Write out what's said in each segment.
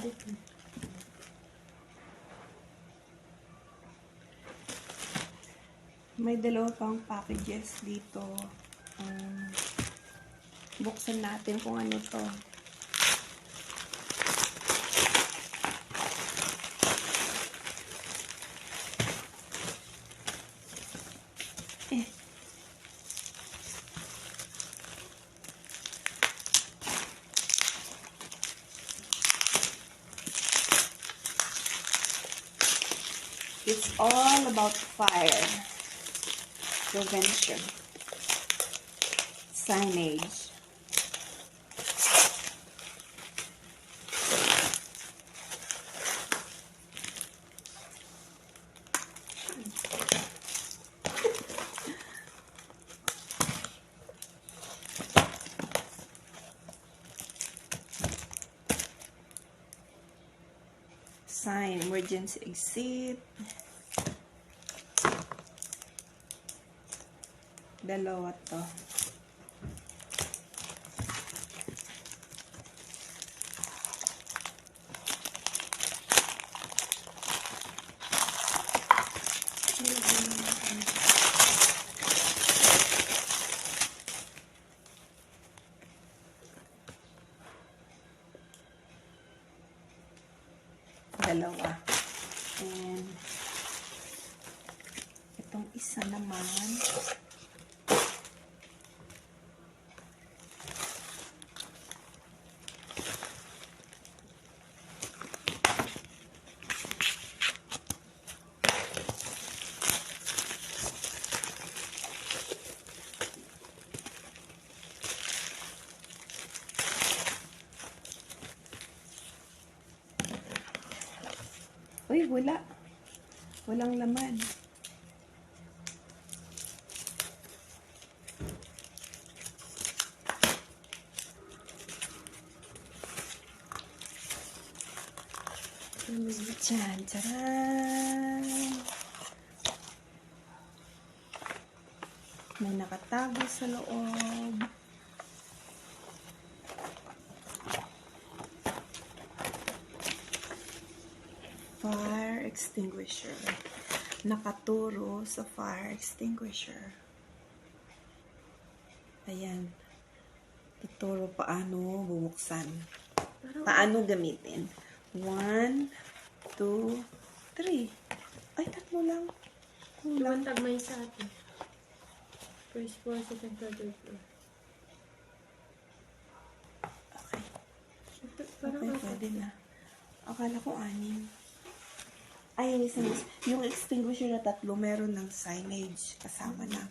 dito. May dalawa pang packages dito. Um, buksan natin kung ano to. It's all about fire prevention signage. Sign emergency exit. Dalawa to. Dalawa. And itong isa naman Uy, wala. Walang laman. Diyan, tsaran! May nakatago sa loob. Fire extinguisher. Nakaturo sa fire extinguisher. Ayan. Tuturo paano bubuksan. Paano gamitin. One, two, three. Ay, tatlo lang. Kulang. Lumantag may sa atin. First floor, second floor, third floor. Okay. Parang Okay, pwede na. Akala ko anim. Ay, yung isang, yung extinguisher na tatlo, meron ng signage kasama na.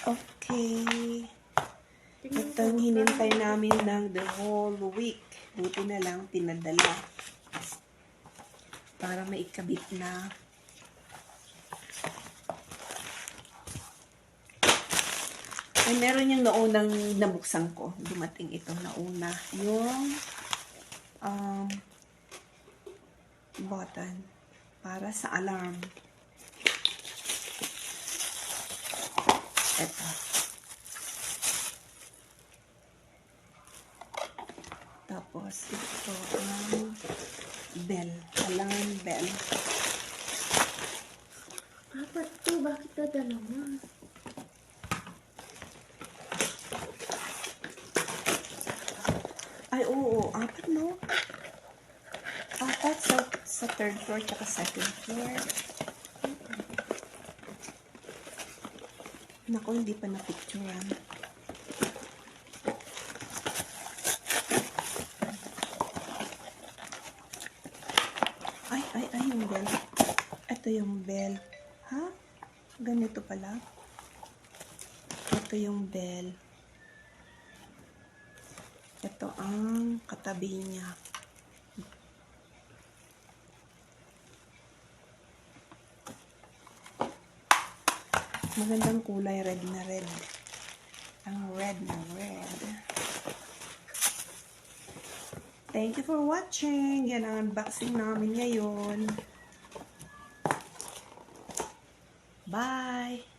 Okay. Ito ang hinintay namin ng the whole week. Buti na lang pinadala. Para maikabit na. Ay, meron yung naunang nabuksan ko. Dumating ito nauna. Yung um, button para sa alarm. Ito. Tapos, ito ang bell. Alarm bell. Apat to, bakit na dalawa? Ay, oo. Apat, no? Apat sa, third floor tsaka second floor. Naku, hindi pa na-picturean. Ay, ay, ay, yung bell. Ito yung bell. Ha? Ganito pala. Ito yung bell. Ito ang katabi niya. Magandang kulay, red na red. Ang red na red. Thank you for watching. Yan ang unboxing namin ngayon. Bye!